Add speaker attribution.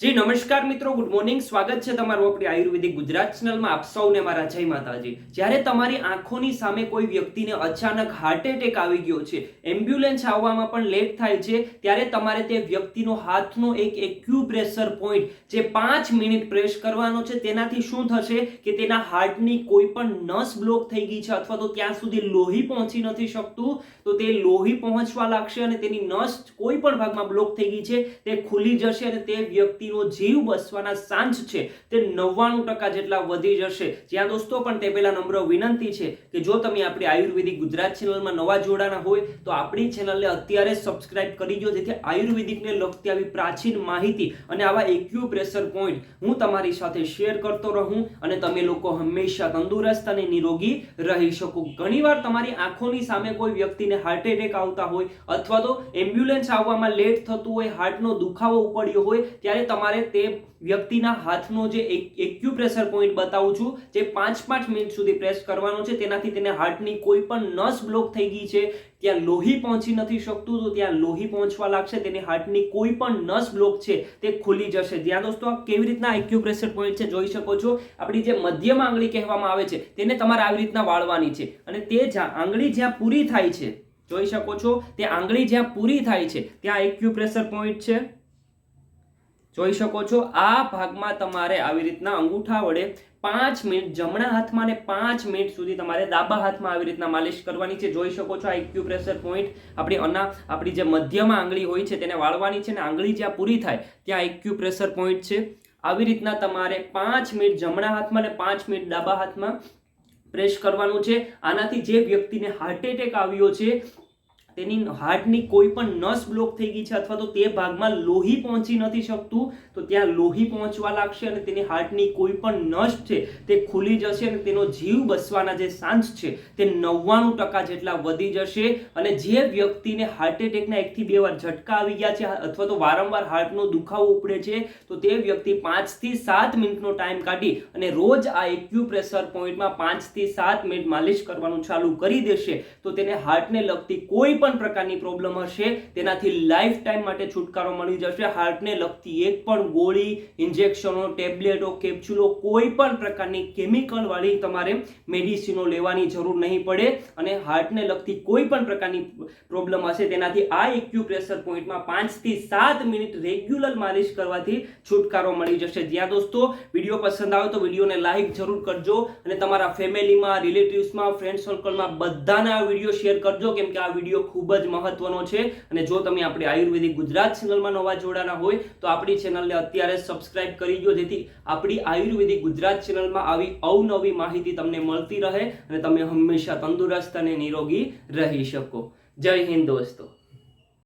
Speaker 1: જી, નમસ્કાર મિત્રો good morning સ્વાગત છે તમારું આપણી આયુર્વેદિક ગુજરાત ચેનલમાં આપ સૌને મારા જય માતાજી. જ્યારે તમારી આંખોની સામે કોઈ વ્યક્તિને અચાનક હાર્ટ એટેક આવી ગયો છે એમ્બ્યુલન્સ આવવામાં પણ લેટ થાય છે, ત્યારે તમારે તે વ્યક્તિનો હાથનો એક એક્યુપ્રેશર પોઈન્ટ જે પાંચ મિનિટ પ્રેસ કરવાનો છે, તેનાથી શું થશે કે તેના હાર્ટની કોઈ પણ નસ બ્લોક થઈ ગઈ છે, અથવા તો ત્યાં સુધી લોહી પહોંચી નથી શકતું, તો તે લોહી પહોંચવા લાગશે અને તેની નસ કોઈ પણ ભાગમાં બ્લોક થઈ ગઈ છે, તે ખુલી જશે અને તે વ્યક્તિનો જીવ બસવાના ચાન્સ છે તે નવ્વાણું ટકા જેટલા વધી જશે. જ્યાં દોસ્તો, પણ તે પહેલા નમ્ર વિનંતી છે કે જો તમે આપણી આયુર્વેદિક ગુજરાત ચેનલમાં નવા જોડાના હોય, તો આપણી ચેનલને અત્યારે સબસ્ક્રાઇબ કરી દો, જેથી આયુર્વેદિકને લગતી આવી પ્રાચીન માહિતી અને આવા એક્યુપ્રેશર પોઈન્ટ હું તમારી સાથે શેર કરતો રહું અને તમે લોકો હંમેશા તંદુરસ્ત અને નિરોગી રહી શકો. ઘણીવાર તમારી આંખોની સામે કોઈ વ્યક્તિને હાર્ટ એટેક આવતા હોય અથવા તો એમ્બ્યુલન્સ આવવામાં લેટ થતું હોય હાર્ટનો દુખાવો ઉપડ્યો હોય, ત્યારે તમારે તે વ્યક્તિના હાથનો જે એક્યુપ્રેશર પોઈન્ટ બતાવું છું, જે પાંચ પાંચ મિનિટ સુધી પ્રેસ કરવાનો છે, તેનાથી તેને હાર્ટની કોઈ પણ નસ બ્લોક થઈ ગઈ છે, ત્યાં લોહી પહોંચી નથી શકતું, તો ત્યાં લોહી પહોંચવા લાગશે, તેની હાર્ટની કોઈ પણ નસ બ્લોક છે, તે ખુલી જશે. જ્યાં દોસ્તો આ કેવી રીતના એક્યુપ્રેશર પોઈન્ટ છે જોઈ શકો છો. આપણી જે મધ્યમ આંગળી કહેવામાં આવે છે, તેને તમારે આવી રીતના વાળવાની છે. અને તે આંગળી જ્યાં પૂરી થાય છે, જોઈ શકો છો, તે આંગળી જ્યાં પૂરી થાય છે, ત્યાં એક્યુપ્રેશર પોઈન્ટ છે. જોઈ શકો છો, આ ભાગમાં તમારે આવી રીતના અંગૂઠા વડે પાંચ મિનિટ જમણા હાથમાં ને પાંચ મિનિટ સુધી તમારે ડાબા હાથમાં આવી રીતના માલિશ કરવાની છે. જોઈ શકો છો આ એક્યુપ્રેશર પોઈન્ટ આપણી અના, આપણી જે મધ્યમાં આંગળી હોય છે તેને વાળવાની છે ને આંગળી જ્યાં પૂરી થાય ત્યાં એક્યુપ્રેશર પોઈન્ટ છે. આવી રીતના તમારે પાંચ મિનિટ જમણા હાથમાં ને પાંચ મિનિટ ડાબા હાથમાં પ્રેસ કરવાનું છે. આનાથી જે વ્યક્તિને હાર્ટ એટેક આવ્યો છે તેની હાર્ટની કોઈ પણ નસ બ્લોક થઈ ગઈ છે અથવા તો તે ભાગમાં લોહી પહોંચી નથી શકતું, તો ત્યાં લોહી પહોંચવા લાગશે અને તેની હાર્ટની કોઈ પણ નસ છે તે ખુલી જશે અને તેનો જીવ બસવાના જે ચાન્સ છે તે નવ્વાણું ટકા જેટલા વધી જશે અને જે વ્યક્તિને હાર્ટ એટેકના એકથી બે વાર ઝટકા આવી ગયા છે અથવા તો વારંવાર હાર્ટનો દુખાવો ઉપડે છે, તો તે વ્યક્તિ પાંચથી સાત મિનિટનો ટાઈમ કાઢી અને રોજ આ એક્યુપ્રેશર પોઈન્ટમાં પાંચથી સાત મિનિટ માલિશ કરવાનું ચાલુ કરી દેશે, તો તેને હાર્ટને લગતી કોઈ પણ પ્રકારની પ્રોબ્લેમ હશે. તેનાથી લાઈફ ટાઈમ માટે છુટકારો મળી જશે. હાર્ટને લગતી એક પણ ગોળી ઇન્જેક્શનો ટેબ્લેટો કેપ્સ્યુલો કોઈ પણ પ્રકારની કેમિકલવાળી તમારે મેડિસિનો લેવાની જરૂર નહીં પડે અને હાર્ટને લગતી કોઈ પણ પ્રકારની પ્રોબ્લેમ હશે. તેનાથી આ એક્યુપ્રેશર પોઈન્ટમાં પાંચથી સાત મિનિટ રેગ્યુલર માલિશ કરવાથી છુટકારો મળી જશે. જ્યાં દોસ્તો, વીડિયો પસંદ આવે તો વિડીયોને લાઈક જરૂર કરજો અને તમારા ફેમિલીમાં રિલેટિવ્સમાં ફ્રેન્ડ સર્કલમાં બધાને આ વીડિયો શેર કરજો. કેમ કે આ વીડિયો ખૂબ જ મહત્વનો છે. અને જો તમે આપણી આયુર્વેદિક ગુજરાત ચેનલમાં નવા જોડાના હોય, તો આપણી ચેનલને અત્યારે સબસ્ક્રાઇબ કરી દો, જેથી આપણી આયુર્વેદિક ગુજરાત ચેનલમાં આવી અવનવી માહિતી તમને મળતી રહે અને તમે હંમેશા તંદુરસ્ત અને નિરોગી રહી શકો. જય હિન્દ દોસ્તો.